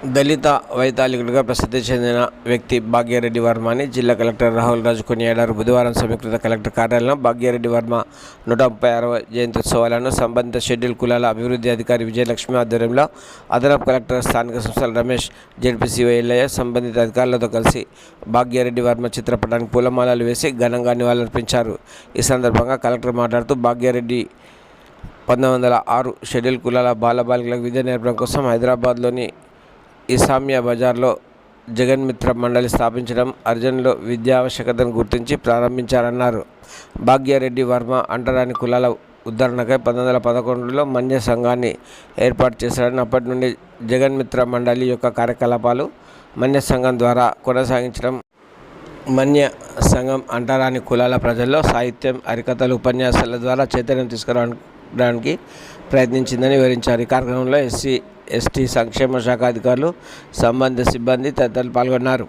దళిత వైతాళికుడిగా ప్రసిద్ధి చెందిన వ్యక్తి భాగ్యారెడ్డి వర్మ అని జిల్లా కలెక్టర్ రాహుల్ రాజు కొనియాడారు. బుధవారం సమీకృత కలెక్టర్ కార్యాలయంలో భాగ్యారెడ్డి వర్మ నూట ముప్పై ఆరవ జయంత్యుత్సవాలను సంబంధిత షెడ్యూల్ కులాల అభివృద్ధి అధికారి విజయలక్ష్మి ఆధ్వర్యంలో అదనపు కలెక్టర్ స్థానిక సంస్థల రమేష్ జడ్పీసీఓ సంబంధిత అధికారులతో కలిసి భాగ్యారెడ్డి వర్మ చిత్రపటానికి పూలమాలలు వేసి ఘనంగా నివాళులర్పించారు. ఈ సందర్భంగా కలెక్టర్ మాట్లాడుతూ భాగ్యారెడ్డి పంతొమ్మిది వందల ఆరు షెడ్యూల్ కులాల బాలబాలికలకు విద్య నేర్పడం కోసం హైదరాబాద్లోని ఇసామియా బజార్లో జగన్మిత్ర మండలి స్థాపించడం అర్జున్లో విద్యా ఆవశ్యకతను గుర్తించి ప్రారంభించారన్నారు. భాగ్యారెడ్డి వర్మ అంటరాని కులాల ఉద్ధరణకై పంతొమ్మిది వందల పదకొండులో మన్య సంఘాన్ని ఏర్పాటు చేశారని అప్పటి నుండి జగన్మిత్ర మండలి యొక్క కార్యకలాపాలు మన్య సంఘం ద్వారా కొనసాగించడం మన్య సంఘం అంటరాని కులాల ప్రజల్లో సాహిత్యం హరికథలు ఉపన్యాసాల ద్వారా చైతన్యం తీసుకురావడానికి ప్రయత్నించిందని వివరించారు. ఈ కార్యక్రమంలో ఎస్సీ ఎస్టీ సంక్షేమ శాఖ అధికారులు సంబంధిత సిబ్బంది తదితరులు పాల్గొన్నారు.